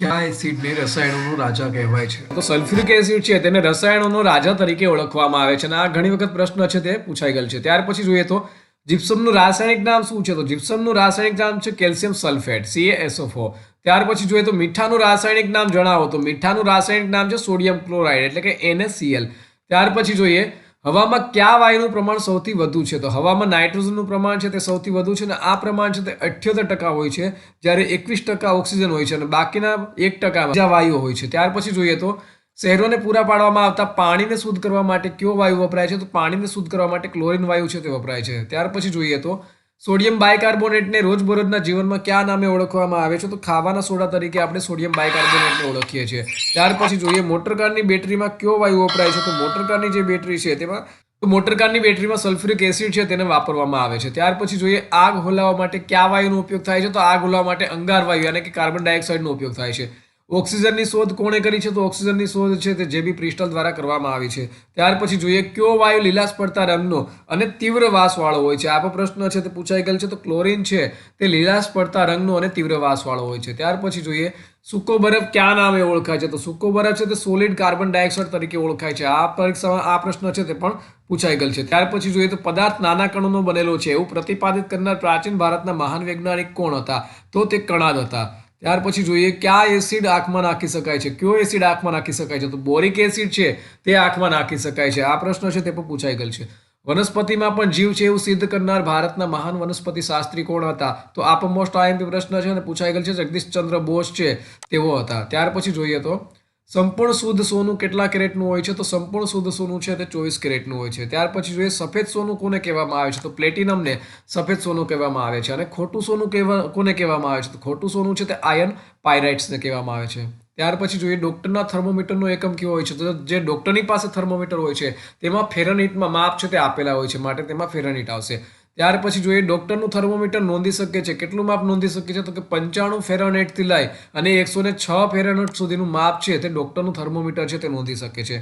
કયા એસિડને રસાયણોનો રાજા કહેવાય છે? તો સલ્ફ્યુરિક એસિડ છે તેને રસાયણોનો રાજા તરીકે ઓળખવામાં આવે છે. અને આ ઘણી વખત પ્રશ્ન છે તે પૂછાઈ ગયેલ છે. ત્યાર પછી જોઈએ તો જીપ્સમનું રાસાયણિક નામ શું છે? તો જીપ્સમનું રાસાયણિક નામ છે કેલ્શિયમ સલ્ફેટ સીએસઓફો ત્યાર પછી જોઈએ તો મીઠાનું રાસાયણિક નામ જણાવો. તો મીઠાનું રાસાયણિક નામ છે સોડિયમ ક્લોરાઇડ, એટલે કે NaCl ત્યાર પછી જોઈએ હવામાં કયા વાયુનું પ્રમાણ સૌથી વધુ છે? તો હવામાં નાઇટ્રોજનનું પ્રમાણ છે તે સૌથી વધુ છે અને આ પ્રમાણ છે તે અઠ્યોતેર ટકા હોય છે, જ્યારે એકવીસ ટકા ઓક્સિજન હોય છે અને બાકીના એક ટકા બીજા વાયુઓ હોય છે. ત્યાર પછી જોઈએ તો શહેરોને પૂરા પાડવામાં આવતા પાણીને શુદ્ધ કરવા માટે કયો વાયુ વપરાય છે? તો પાણીને શુદ્ધ કરવા માટે ક્લોરીન વાયુ છે તે વપરાય છે. ત્યાર પછી જોઈએ તો સોડિયમ બાયકાર્બોનેટને રોજબરોજના જીવનમાં કયા નામે ઓળખવામાં આવે છે? તો ખાવાના સોડા તરીકે આપણે સોડિયમ બાયકાર્બોનેટને ઓળખીએ છીએ. ત્યાર પછી જોઈએ મોટરકારની બેટરીમાં કયો વાયુ વપરાય છે? તો મોટરકારની જે બેટરી છે તેમાં, તો મોટરકારની બેટરીમાં સલ્ફ્યુરિક એસિડ છે તેને વાપરવામાં આવે છે. ત્યાર પછી જોઈએ આગ હોલાવવા માટે કયા વાયુનો ઉપયોગ થાય છે? તો આગ હોલાવવા માટે અંગાર વાયુ અને કે કાર્બન ડાયોક્સાઇડનો ઉપયોગ થાય છે. ઓક્સિજનની શોધ કોણે કરી છે? તો ઓક્સિજનની શોધ છે તે જેબી પ્રિસ્ટલ દ્વારા કરવામાં આવી છે. ત્યાર પછી જોઈએ કયો વાયુ લીલાશ પડતા રંગનો અને તીવ્ર વાસવાળો હોય છે? આ પણ પ્રશ્ન છે, તે પૂછાઈ ગયેલ છે. તો ક્લોરીન છે, તે લીલાશ પડતા રંગનો અને તીવ્ર વાસવાળો હોય છે. ત્યાર પછી જોઈએ સૂકો બરફ ક્યાં નામે ઓળખાય છે? તો સૂકો બરફ છે તે સોલિડ કાર્બન ડાયોક્સાઇડ તરીકે ઓળખાય છે. આ પરીક્ષામાં આ પ્રશ્ન છે તે પણ પૂછાઈ ગયેલ છે. ત્યાર પછી જોઈએ તો પદાર્થ નાના કણોનો બનેલો છે. એવું પ્રતિપાદિત કરનાર પ્રાચીન ભારતના મહાન વૈજ્ઞાનિક કોણ હતા? તો તે કણાદ હતા. ત્યાર પછી જોઈએ કયા એસિડ આંખમાં નાખી શકાય છે. કયો એસિડ આંખમાં નાખી શકાય છે? તો બોરિક એસિડ છે, તે આંખમાં નાખી શકાય છે. આ પ્રશ્ન છે તે પણ પૂછાઈ ગયેલ છે. વનસ્પતિમાં પણ જીવ છે એવું સિદ્ધ કરનાર ભારતના મહાન વનસ્પતિ શાસ્ત્રી કોણ હતા? તો આ પણ મોસ્ટ આઈએમપી પ્રશ્ન છે અને પૂછાઈ ગયેલ છે. જગદીશચંદ્ર બોઝ છે, તેઓ હતા. ત્યાર પછી જોઈએ તો સંપૂર્ણ શુદ્ધ સોનું કેટલા કેરેટનું હોય છે? તો સંપૂર્ણ શુદ્ધ સોનું છે તે ચોવીસ કેરેટનું હોય છે. ત્યાર પછી જોઈએ સફેદ સોનું કોને કહેવામાં આવે છે? તો પ્લેટિનમને સફેદ સોનું કહેવામાં આવે છે. અને ખોટું સોનું કહેવા, કોને કહેવામાં આવે છે? તો ખોટું સોનું છે તે આયર્ન પાયરાઇટ્સને કહેવામાં આવે છે. ત્યાર પછી જોઈએ ડૉક્ટરના થર્મોમીટરનો એકમ કેવો હોય છે? તો જે ડૉક્ટરની પાસે થર્મોમીટર હોય છે, તેમાં ફેરનહીટમાં માપ છે તે આપેલા હોય છે. માટે તેમાં ફેરનહીટ આવશે. ત્યાર પછી જોઈએ ડૉક્ટરનું થર્મોમીટર નોંધી શકે છે, કેટલું માપ નોંધી શકે છે? તો કે પંચાણું ફેરાનેટથી લઈ અને એકસો ને છ ફેરાનેટ સુધીનું માપ છે તે ડૉક્ટરનું થર્મોમીટર છે તે નોંધી શકે છે.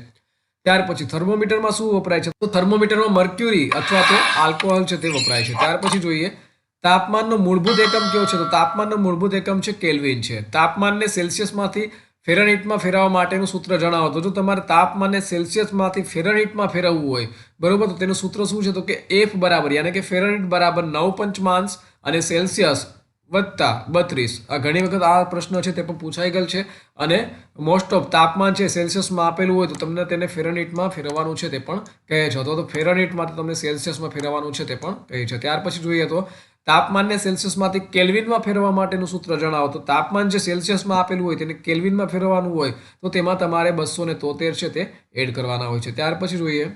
ત્યાર પછી થર્મોમીટરમાં શું વપરાય છે? તો થર્મોમીટરમાં મર્ક્યુરી અથવા તો આલ્કોહોલ છે તે વપરાય છે. ત્યાર પછી જોઈએ, તાપમાનનો મૂળભૂત એકમ કયો છે? તો તાપમાનનો મૂળભૂત એકમ છે કેલ્વિન છે. તાપમાનને સેલ્સિયસમાંથી ફેરનહીટમાં ફેરવવા માટેનું સૂત્ર જણાવો. તો જો તમારે તાપમાનને સેલ્સિયસમાંથી ફેરનહીટમાં ફેરવવું હોય, બરાબર, તો તેનું સૂત્ર શું છે? તો કે એફ બરાબર, યાની કે ફેરનહીટ બરાબર નવ પંચમાંશ અને સેલ્સિયસ વત્તા બત્રીસ. આ ઘણી વખત આ પ્રશ્ન છે તે પણ પૂછાઈ ગયેલ છે. અને મોસ્ટ ઓફ તાપમાન છે સેલ્સિયસમાં આપેલું હોય, તો તમને તેને ફેરનહીટમાં ફેરવવાનું છે તે પણ કહે છે. તો ફેરનહીટમાં તમને સેલ્સિયસમાં ફેરવવાનું છે તે પણ કહે છે. ત્યાર પછી જોઈએ તો તાપમાનને સેલ્સિયસમાંથી કેલ્વિનમાં ફેરવવા માટેનું સૂત્ર જણાવો. તો તાપમાન જે સેલ્સિયસમાં આપેલું હોય તેને કેલ્વિનમાં ફેરવવાનું હોય, તો તેમાં તમારે બસો તોતેર છે તે એડ કરવાના હોય છે. ત્યાર પછી જોઈએ.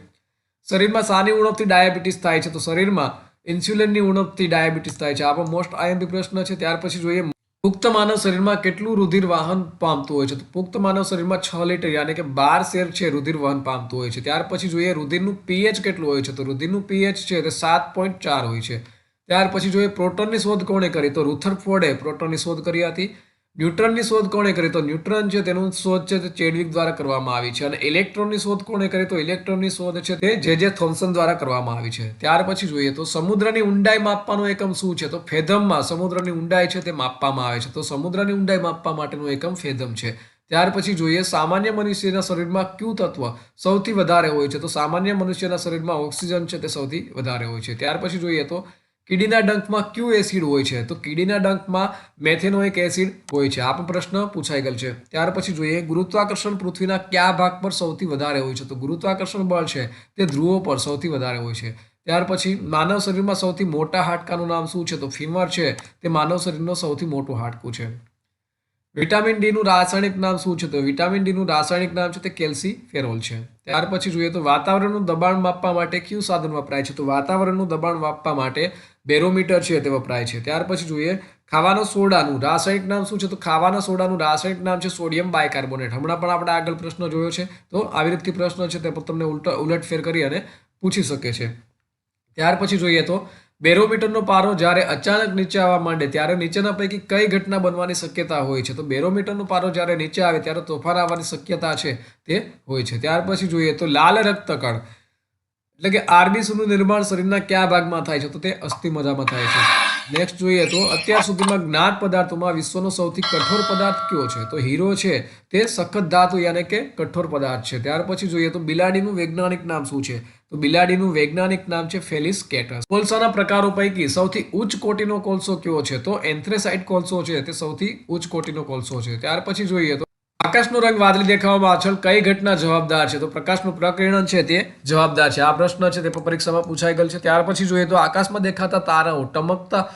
શરીરમાં સાની ઉણપથી ડાયાબિટીસ થાય છે. તો શરીરમાં ઇન્સ્યુલિનની ઉણપથી ડાયાબિટીસ થાય છે. આ પણ મોસ્ટ આઈએમપી પ્રશ્ન છે. ત્યાર પછી જોઈએ. પુખ્ત માનવ શરીરમાં કેટલું રુધિર વાહન પામતું હોય છે? તો પુખ્ત માનવ શરીરમાં છ લીટર યાની કે બાર શેર છે રુધિર વહન પામતું હોય છે. ત્યાર પછી જોઈએ. રુધિરનું પીએચ કેટલું હોય છે? તો રુધિરનું પીએચ છે તે સાત પોઈન્ટ ચાર હોય છે. ત્યાર પછી જોઈએ પ્રોટોનની શોધ કોણે કરી, તો રુથરફોર્ડે પ્રોટોનની શોધ કરી હતી. ન્યુટ્રનની શોધ કોણે કરી, તો ન્યુટ્રન છે તેનું શોધ છે તે ચેડવિક દ્વારા કરવામાં આવી છે. અને ઇલેક્ટ્રોનની શોધ કોણે કરી, તો ઇલેક્ટ્રોનની શોધ છે તે જે જે થોમ્સન દ્વારા કરવામાં આવી છે. ત્યાર પછી જોઈએ તો સમુદ્રની ઊંડાઈ માપવાનો એકમ શું છે? તો ફેધમમાં સમુદ્રની ઊંડાઈ છે તે માપવામાં આવે છે. તો સમુદ્રની ઊંડાઈ માપવા માટેનું એકમ ફેધમ છે. ત્યાર પછી જોઈએ સામાન્ય મનુષ્યના શરીરમાં ક્યુ તત્વ સૌથી વધારે હોય છે. તો સામાન્ય મનુષ્યના શરીરમાં ઓક્સિજન છે તે સૌથી વધારે હોય છે. ત્યાર પછી જોઈએ તો કીડીના ડંખમાં ક્યુ એસિડ હોય છે? તો કીડીના ડંખમાં મેથેનોઇક એસિડ હોય છે. આ પણ પ્રશ્ન પૂછાઈ ગયેલ છે. ત્યાર પછી જોઈએ, ગુરુત્વાકર્ષણ પૃથ્વીના કયા ભાગ પર સૌથી વધારે હોય છે? તો ગુરુત્વાકર્ષણ બળ છે. તે ધ્રુવો પર સૌથી વધારે હોય છે. ત્યાર પછી, માનવ શરીરમાં સૌથી મોટા હાડકાનું નામ શું છે? તો ફીમર છે. તે માનવ શરીરનો સૌથી મોટું હાડકું છે. વિટામિન ડી નું રાસાયણિક નામ શું છે? તો વિટામિન ડી નું રાસાયણિક નામ છે તે કેલ્સીફેરોલ છે. ત્યાર પછી જોઈએ તો વાતાવરણનું દબાણ માપવા માટે કયું સાધન વપરાય છે? તો વાતાવરણનું દબાણ માપવા માટે બેરોમીટર છે તે વપરાય છે. ત્યાર પછી જોઈએ ખાવાના સોડાનું રાસાયણિક નામ શું છે? તો ખાવાના સોડાનું રાસાયણિક નામ છે સોડિયમ બાયકાર્બોનેટ. હમણાં પણ આપણે આગળ પ્રશ્ન જોયો છે. તો આવી રીતથી પ્રશ્ન છે તે તમને ઉલટ ઉલટફેર કરી અને પૂછી શકે છે. ત્યાર પછી જોઈએ તો બેરોમીટરનો પારો જ્યારે અચાનક નીચે આવવા માંડે ત્યારે નીચેના પૈકી કઈ ઘટના બનવાની શક્યતા હોય છે? તો બેરોમીટરનો પારો જ્યારે નીચે આવે ત્યારે તોફાન આવવાની શક્યતા છે તે હોય છે. ત્યાર પછી જોઈએ તો લાલ રક્તકણ, એટલે કે આરબીસીનું નિર્માણ શરીરના કયા ભાગમાં થાય છે? તો તે અસ્થિ મજામાં થાય છે. નેક્સ્ટ જોઈએ તો, અત્યાર સુધીમાં જ્ઞાત પદાર્થોમાં વિશ્વનો સૌથી કઠોર પદાર્થ કયો છે? તો હીરો છે, તે સખત ધાતુ યાને કે કઠોર પદાર્થ છે. ત્યાર પછી જોઈએ તો બિલાડીનું વૈજ્ઞાનિક નામ શું છે? તો બિલાડીનું વૈજ્ઞાનિક નામ છે ફેલિસ કેટસ. કોલસાના પ્રકારો પૈકી સૌથી ઉચ્ચ કોટીનો કોલસો કયો છે? તો એન્થ્રેસાઇટ કોલસો છે, તે સૌથી ઉચ્ચ કોટીનો કોલસો છે. ત્યાર પછી જોઈએ તો આકાશનો રંગ વાદળી દેખાવા પાછળ કઈ ઘટના જવાબદાર છે? તો પ્રકાશનું પ્રકિરણ છે તે જવાબદાર છે. આ પ્રશ્ન છે તે પરીક્ષામાં પૂછાઈ ગયેલ છે. ત્યાર પછી જોઈએ તો આકાશમાં દેખાતા તારાઓ ટમકતા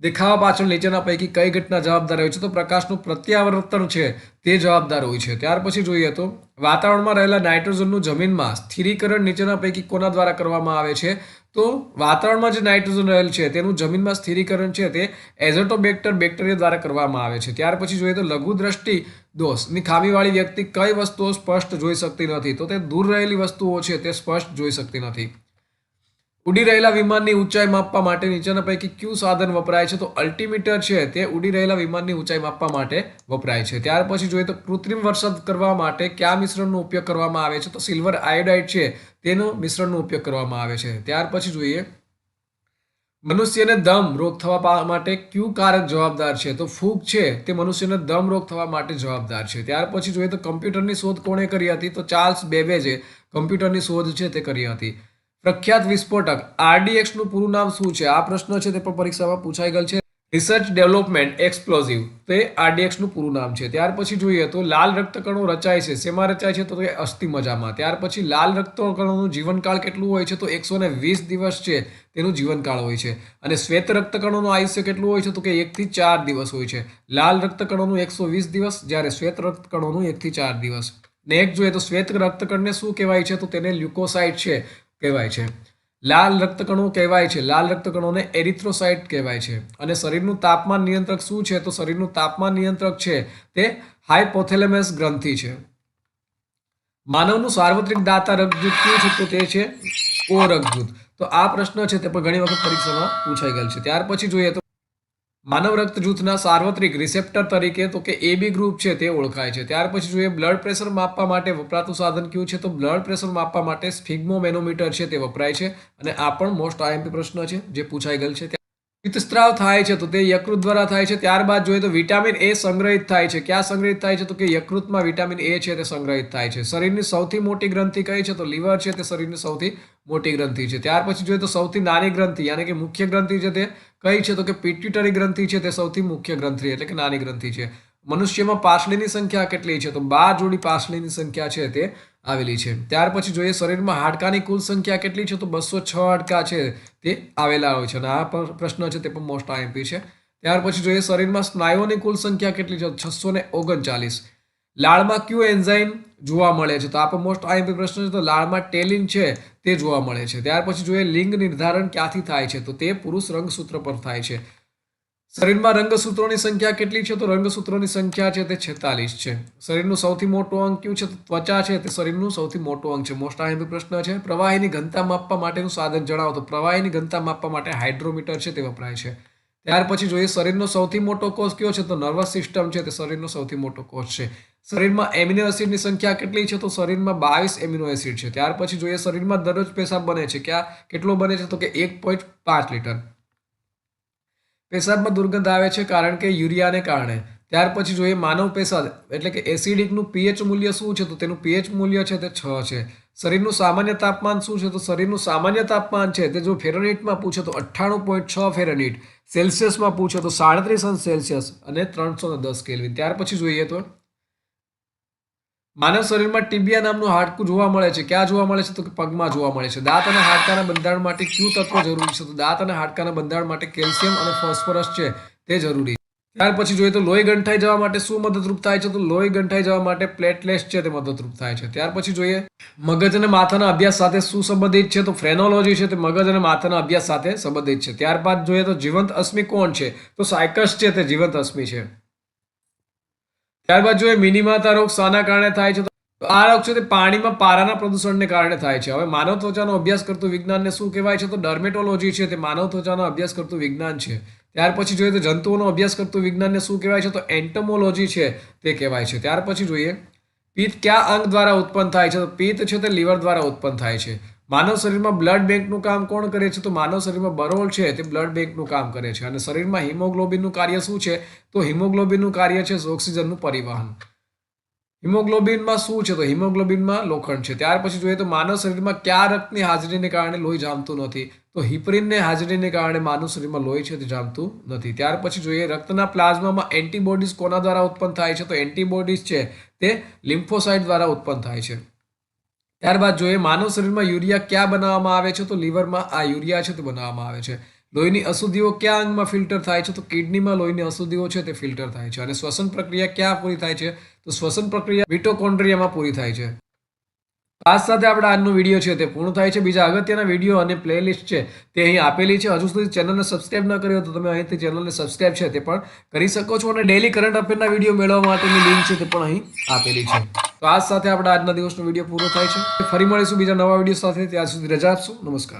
દેખાવા પાછળ નીચેના પૈકી કઈ ઘટના જવાબદાર હોય છે? તો પ્રકાશનું પ્રત્યાવર્તન છે તે જવાબદાર હોય છે. ત્યાર પછી જોઈએ તો વાતાવરણમાં રહેલા નાઇટ્રોજનનું જમીનમાં સ્થિરીકરણ નીચેના પૈકી કોના દ્વારા કરવામાં આવે છે? તો વાતાવરણમાં જે નાઇટ્રોજન રહેલ છે તેનું જમીનમાં સ્થિરીકરણ છે તે એઝોટોબેક્ટર બેક્ટેરિયા દ્વારા કરવામાં આવે છે. ત્યાર પછી જોઈએ તો લઘુ દ્રષ્ટિ દોષની ખામીવાળી વ્યક્તિ કઈ વસ્તુઓ સ્પષ્ટ જોઈ શકતી નથી? તો તે દૂર રહેલી વસ્તુઓ છે, તે સ્પષ્ટ જોઈ શકતી નથી. ઉડી રહેલા વિમાનની ઊંચાઈ માપવા માટે નીચેના પૈકી કયું સાધન વપરાય છે? તો અલ્ટિમીટર છે, તે ઉડી રહેલા વિમાનની ઊંચાઈ માપવા માટે વપરાય છે. ત્યાર પછી જોઈએ તો કૃત્રિમ વરસાદ કરવા માટે કયા મિશ્રણનો ઉપયોગ કરવામાં આવે છે? તો સિલ્વર આયોડાઇડ છે, તેનો મિશ્રણનો ઉપયોગ કરવામાં આવે છે. ત્યાર પછી જોઈએ મનુષ્યને દમ રોગ થવા માટે કયું કારક જવાબદાર છે? તો ફૂગ છે તે મનુષ્યને દમ રોગ થવા માટે જવાબદાર છે. ત્યાર પછી જોઈએ તો કમ્પ્યુટરની શોધ કોણે કરી હતી? તો ચાર્લ્સ બેબેજે કમ્પ્યુટરની શોધ છે તે કરી હતી. પ્રખ્યાત વિસ્ફોટક આરડીએક્સનું પૂરું નામ શું છે? આ પ્રશ્ન છે તે પણ પરીક્ષામાં પૂછાઈ ગયેલ છે. રિસર્ચ ડેવલપમેન્ટ એક્સપ્લોઝિવ તે એ આરડીએક્સનું પૂરું નામ છે. ત્યાર પછી જોઈએ તો લાલ રક્તકણો રચાય છે. શેમાં રચાય છે? તો એ અસ્થિ મજામાં. ત્યાર પછી લાલ રક્તકણોનું જીવનકાળ કેટલું હોય છે? તો એકસો ને વીસ દિવસ છે તેનું જીવનકાળ હોય છે. અને શ્વેત રક્તકણોનું આયુષ્ય કેટલું હોય છે? તો કે એકથી ચાર દિવસ હોય છે. લાલ રક્તકણોનું એકસો વીસ દિવસ, જ્યારે શ્વેત રક્તકણોનું એકથી ચાર દિવસ. ને એક જોઈએ તો શ્વેત રક્તકણને શું કહેવાય છે? તો તેને લ્યુકોસાઇટ છે કહેવાય છે. લાલ રક્તકણો કહેવાય છે. લાલ રક્તકણોને એરિથ્રોસાઇટ કહેવાય છે. અને શરીરનું તાપમાન નિયંત્રક શું છે? તો શરીરનું તાપમાન નિયંત્રક છે તે હાઇપોથેલેમસ ગ્રંથિ છે. માનવનું સાર્વત્રિક દાતા રક્તજૂથ કયું છે? તો તે છે ઓ રક્તજૂથ તો આ પ્રશ્ન છે તે પણ ઘણી વખત પરીક્ષામાં પૂછાઈ ગયેલ છે. ત્યાર પછી જોઈએ તો માનવ રક્ત જૂથના સાર્વત્રિક રિસેપ્ટર તરીકે તો કે એબી ગ્રુપ છે તે ઓળખાય છે. ત્યાર પછી જોઈએ બ્લડ પ્રેશર માપવા માટે વપરાતું સાધન કયું છે? તો બ્લડ પ્રેશર માપવા માટે સ્ફિગ્મોમેનોમીટર છે તે વપરાય છે. અને આ પણ મોસ્ટ આઈએમપી પ્રશ્ન છે, જે પૂછાઈ ગયેલ છે. પિત્તસ્ત્રાવ થાય છે, તો તે યકૃત દ્વારા થાય છે. ત્યારબાદ જોઈએ તો વિટામિન એ સંગ્રહિત થાય છે. ક્યાં સંગ્રહિત થાય છે? તો કે યકૃતમાં વિટામિન એ છે તે સંગ્રહિત થાય છે. શરીરની સૌથી મોટી ગ્રંથિ કઈ છે? તો લીવર છે તે શરીરની સૌથી મોટી ગ્રંથિ છે. ત્યાર પછી જોઈએ તો સૌથી નાની ગ્રંથિ, યાની કે મુખ્ય ગ્રંથિ છે તે કઈ છે? તો કે પિટ્યુટરી ગ્રંથિ છે તે સૌથી મુખ્ય ગ્રંથિ, એટલે કે નાની ગ્રંથિ છે. મનુષ્યમાં પાસળીની સંખ્યા કેટલી છે? તો બાર જોડી પાસળીની સંખ્યા છે તે આવેલી છે. ત્યાર પછી જોઈએ શરીરમાં હાડકાની કુલ સંખ્યા કેટલી છે? તો બસો છ હાડકા છે તે આવેલા હોય છે. અને આ પ્રશ્ન છે તે પણ મોસ્ટ આઈએમપી છે. ત્યાર પછી જોઈએ શરીરમાં સ્નાયુઓની કુલ સંખ્યા કેટલી છે? છસો ને ઓગણચાલીસ. લાળમાં ક્યુ એન્ઝાઇમ જોવા મળે છે? તો આ પણ મોસ્ટ આઈએમપી પ્રશ્ન છે. તો લાળમાં ટેલિન છે તે જોવા મળે છે. ત્યાર પછી જોઈએ લિંગ નિર્ધારણ ક્યાંથી થાય છે? તો તે પુરુષ રંગસૂત્ર પર થાય છે. શરીરમાં રંગસૂત્રોની સંખ્યા કેટલી છે? તો રંગસૂત્રોની સંખ્યા છે તે છેતાલીસ છે. શરીરનું સૌથી મોટું અંગ કયું છે? તો ત્વચા છે તે શરીરનું સૌથી મોટું અંગ છે. મોસ્ટ આઈએમપી પ્રશ્ન છે. પ્રવાહીની ઘનતા માપવા માટેનું સાધન જણાવો. તો પ્રવાહીની ઘનતા માપવા માટે હાઇડ્રોમીટર છે તે વપરાય છે. ત્યાર પછી જોઈએ શરીરનો સૌથી મોટો કોષ કયો છે? તો નર્વસ સિસ્ટમ છે તે શરીરનો સૌથી મોટો કોષ છે. શરીરમાં એમિનો એસિડની સંખ્યા કેટલી છે? તો શરીરમાં બાવીસ એમિનો એસિડ છે. ત્યાર પછી જોઈએ શરીરમાં દરરોજ પેશાબ બને છે. ક્યાં? કેટલો બને છે? તો કે એક પોઈન્ટ પાંચ લીટર. પેશાબમાં દુર્ગંધ આવે છે કારણ કે યુરિયાને કારણે. ત્યાર પછી જોઈએ માનવ પેશાબ, એટલે કે એસિડિકનું પીએચ મૂલ્ય શું છે, તો તેનું પીએચ મૂલ્ય છે તે છ છે. શરીરનું સામાન્ય તાપમાન શું છે, તો શરીરનું સામાન્ય તાપમાન છે તે જો ફેરનહીટમાં પૂછે તો અઠ્ઠાણું પોઈન્ટ છ ફેરનહીટ સેલ્સિયસમાં પૂછે તો સાડત્રીસ અંશ સેલ્સિયસ અને ત્રણસો દસ કેલ્વિન. ત્યાર પછી જોઈએ તો માનવ શરીરમાં ટીબિયા નામનું હાડકું જોવા મળે છે. ક્યાં જોવા મળે છે તો કે પગમાં જોવા મળે છે. દાંત અને હાડકાના બંધારણ માટે કયું તત્વ જરૂરી છે? તો દાંત અને હાડકાના બંધારણ માટે કેલ્શિયમ અને ફોસ્ફરસ છે. તે જરૂરી છે. ત્યાર પછી જોઈએ તો લોહી ગંઠાઈ જવા માટે શું મદદરૂપ થાય છે? તો લોહી ગંઠાઈ જવા માટે પ્લેટલેસ છે તે મદદરૂપ થાય છે. ત્યાર પછી જોઈએ મગજ અને માથાના અભ્યાસ સાથે શું સંબંધિત છે? તો ફ્રેનોલોજી છે તે મગજ અને માથાના અભ્યાસ સાથે સંબંધિત છે. ત્યારબાદ જોઈએ તો જીવંત અશ્મિ કોણ છે? તો સાયકસ છે તે જીવંત અશ્મિ છે. ત્યારબાદ જોઈએ મિનિમાતા રોગ શાના કારણે થાય છે, તો આ રોગ છે તે પાણીમાં પારાના પ્રદૂષણને કારણે થાય છે. હવે માનવ ત્વચાનો અભ્યાસ કરતું વિજ્ઞાનને શું કહેવાય છે? તો ડર્મેટોલોજી છે તે માનવ ત્વચાનો અભ્યાસ કરતું વિજ્ઞાન છે. ત્યાર પછી જોઈએ તો જંતુઓનો અભ્યાસ કરતું વિજ્ઞાનને શું કહેવાય છે? તો એન્ટમોલોજી છે તે કહેવાય છે. ત્યાર પછી જોઈએ, પિત્ત કયા અંગ દ્વારા ઉત્પન્ન થાય છે? તો પિત્ત છે તે લીવર દ્વારા ઉત્પન્ન થાય છે. માનવ શરીરમાં બ્લડ બેંકનું કામ કોણ કરે છે? તો માનવ શરીરમાં બરોળ છે, તે બ્લડ બેંકનું કામ કરે છે. અને શરીરમાં હિમોગ્લોબિનનું કાર્ય શું છે? તો હિમોગ્લોબિનનું કાર્ય છે ઓક્સિજનનું પરિવહન. હિમોગ્લોબિનમાં શું છે? તો હિમોગ્લોબિનમાં લોખંડ છે. ત્યાર પછી જોઈએ તો માનવ શરીરમાં કયા રક્તની હાજરીને કારણે લોહી જામતું નથી? તો હિપરિનને હાજરીને કારણે માનવ શરીરમાં લોહી છે તે જામતું નથી. ત્યાર પછી જોઈએ રક્તના પ્લાઝમામાં એન્ટીબોડીઝ કોના દ્વારા ઉત્પન્ન થાય છે? તો એન્ટીબોડીઝ છે તે લિમ્ફોસાઇટ દ્વારા ઉત્પન્ન થાય છે. ત્યારબાદ જોઈએ માનવ શરીરમાં યુરિયા ક્યાં બનાવવામાં આવે છે, તો લીવરમાં આ યુરિયા છે તે બનાવવામાં આવે છે. લોહીની અશુદ્ધિઓ ક્યાં અંગમાં ફિલ્ટર થાય છે, તો કિડનીમાં લોહીની અશુદ્ધિઓ છે તે ફિલ્ટર થાય છે. અને શ્વસન પ્રક્રિયા ક્યાં પૂરી થાય છે, તો શ્વસન પ્રક્રિયા મિટોકોન્ડ્રિયામાં પૂરી થાય છે. આ સાથે આપણે આજનો વીડિયો છે તે પૂર્ણ થાય છે. બીજા અગત્યના વીડિયો અને પ્લેલિસ્ટ છે તે અહીં આપેલી છે. હજુ સુધી ચેનલને સબસ્ક્રાઇબ ન કર્યો તો તમે અહીંથી ચેનલને સબસ્ક્રાઇબ છે તે પણ કરી શકો છો અને ડેલી કરંટ અફેરના વીડિયો મેળવવા માટેની લિંક છે તે પણ અહીં આપેલી છે. તો આ સાથે આપણે આજના દિવસનો વીડિયો પૂરો થાય છે. ફરી મળીશું બીજા નવા વીડિયો સાથે. ત્યાં સુધી રજા આપશું. નમસ્કાર.